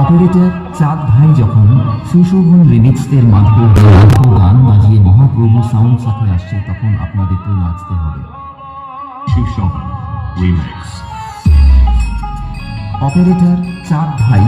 Operator চাঁদ ভাই যখন সুশোভন রিমিক্সের মাধ্যমে গান বাজিয়ে মহাপ্রভু সাউন্ড সাথে আসছে তখন আপনাদেরকে নাচতে হবে। অপারেটর চাঁদ ভাই